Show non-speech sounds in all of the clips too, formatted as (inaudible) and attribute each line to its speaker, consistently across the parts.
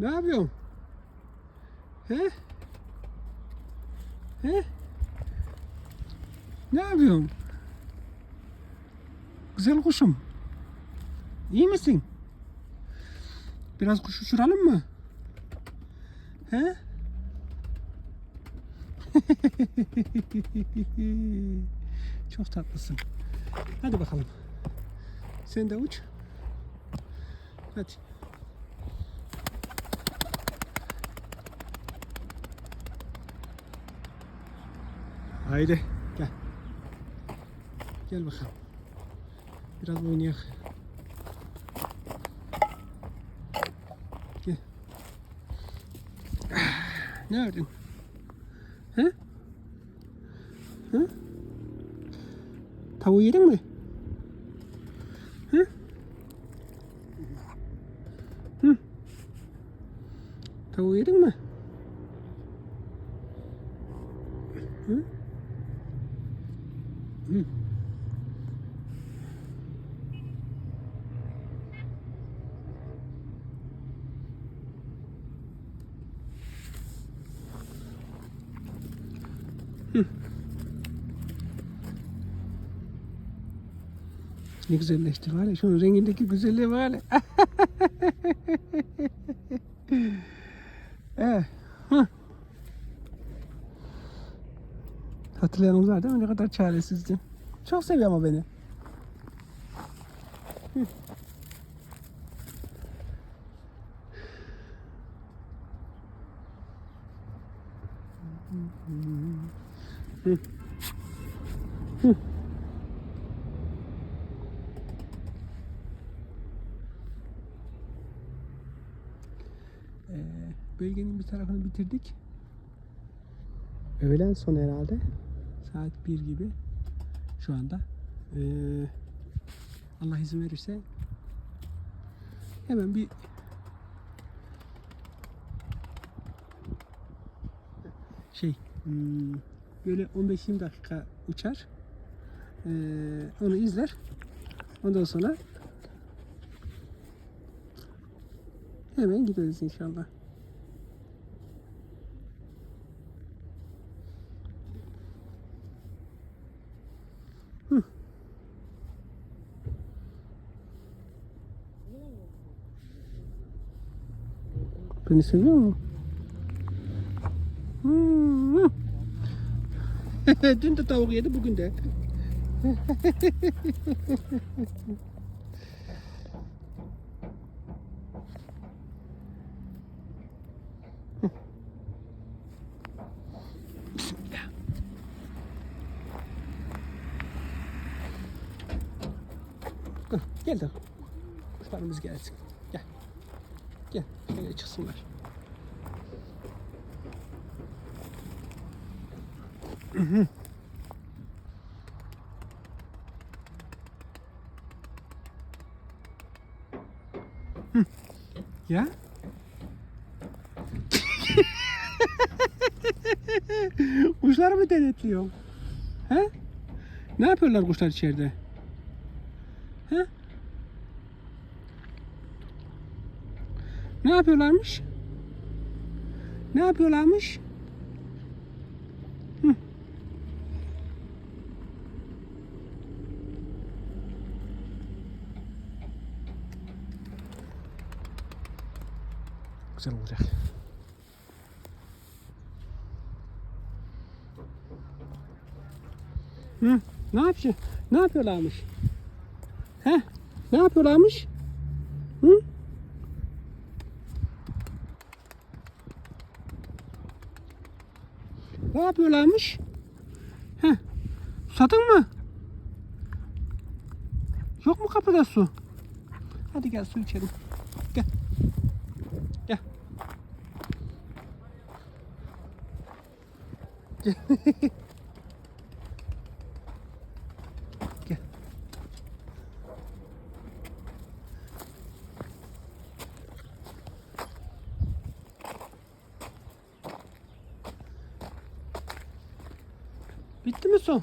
Speaker 1: Ne yapıyorsun? He? He? Ne yapıyorsun? Güzel kuşum. İyi misin? Biraz kuş uçuralım mı? He? (laughs) Çok tatlısın. Hadi bakalım. Sen de uç. Hadi. Haydi, gel. Gel bakalım. Biraz oynayak. Gel. Ne ördün? He? He? Tavuğu yedin mi? Hı? Hı? Tavuğu yedin mi? Hı. Ne güzelleşti var ya. Şunun rengindeki güzelliği var ya. (laughs) evet. Hı. Hatırlayanımız var değil mi? Ne kadar çaresizdi. Çok seviyor ama beni. Hı. Hı. Hı. Ee, bölgenin bir tarafını bitirdik. Öğlen son herhalde. Saat 1 gibi şu anda. Ee, Allah izin verirse hemen bir şey hmm, böyle 15-20 dakika uçar. Ee, onu izler. Ondan sonra hemen gideriz inşallah. Beni seviyor mu? Hmm. Dün de tavuk yedi bugün de. Gel de kuşlarımız gelsin. Gel. Gel şöyle çıksınlar. Mhm. Hı. Ya? Kuşları mı denetliyor? He? Ne yapıyorlar kuşlar içeride? He? Ne yapıyorlarmış? Ne yapıyorlarmış? Güzel olacak. Hı? Ne yapıyor? Ne yapıyorlarmış? He? Ne yapıyorlarmış? Hı? Ne yapıyorlarmış? Heh. Susadın mı? Yok mu kapıda su? Hadi gel su içelim. Gel. Gel. Gel. (laughs) Gel. Bitti mi su?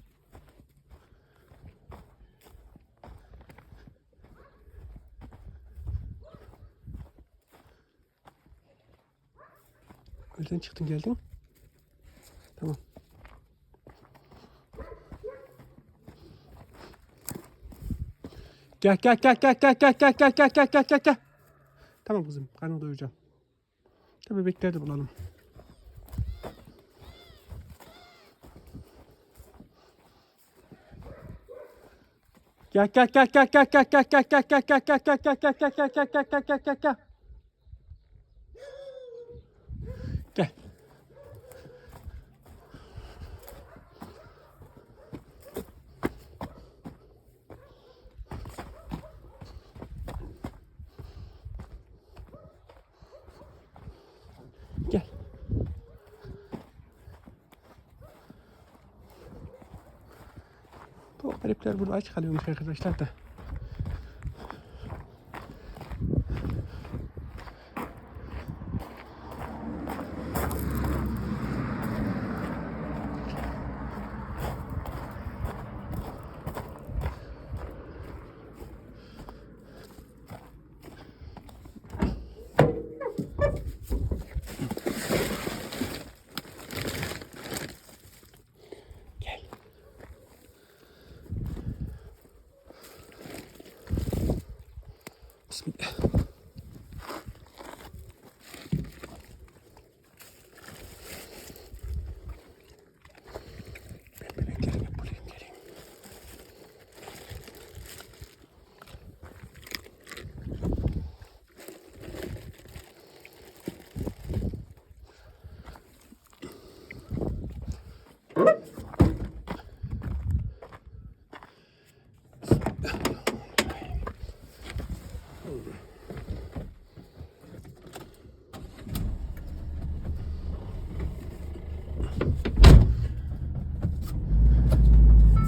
Speaker 1: Nereden çıktın geldin? Tamam. Gel gel gel gel gel gel gel gel gel gel gel gel gel. Tamam kızım karnını doyuracağım. Tabii bebekleri de bulalım. Gel gel gel gel gel gel gel gel gel gel gel gel gel gel gel gel gel gel gel. Gel. Gel. Garipler burada aç kalıyormuş arkadaşlar da.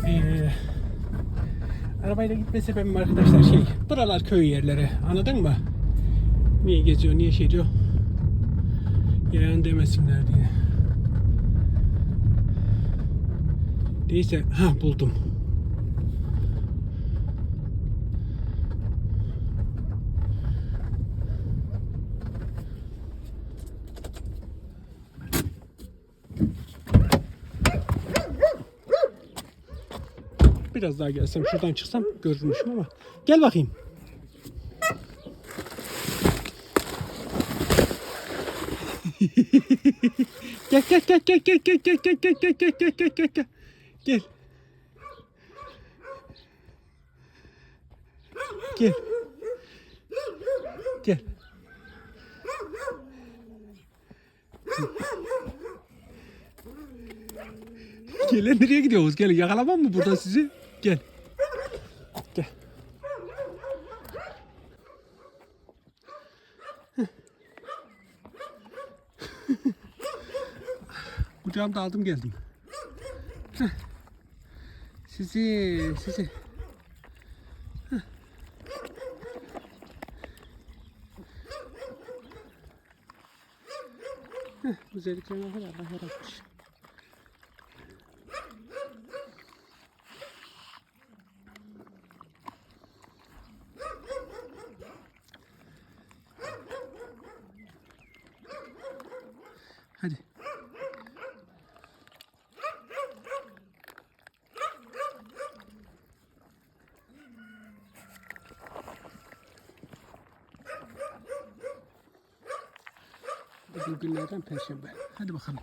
Speaker 1: Ee, arabayla gitme sebebim arkadaşlar şey buralar köy yerleri anladın mı? Niye geziyor niye şey diyor yayan demesinler diye. Neyse ha buldum. Biraz daha gelsem şuradan çıksam görürmüşüm ama. Gel bakayım. gel gel gel gel gel gel gel gel gel gel gel gel gel gel gel gel gel gel nereye gidiyoruz? Gel yakalamam mı buradan sizi? Gel. Gel. Kucağımda aldım geldim. Sizi, sizi. Güzelliklerine kadar Allah yaratmış. Bugünlerden Perşembe. Hadi bakalım.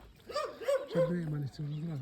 Speaker 1: Şabbeye emanet olun.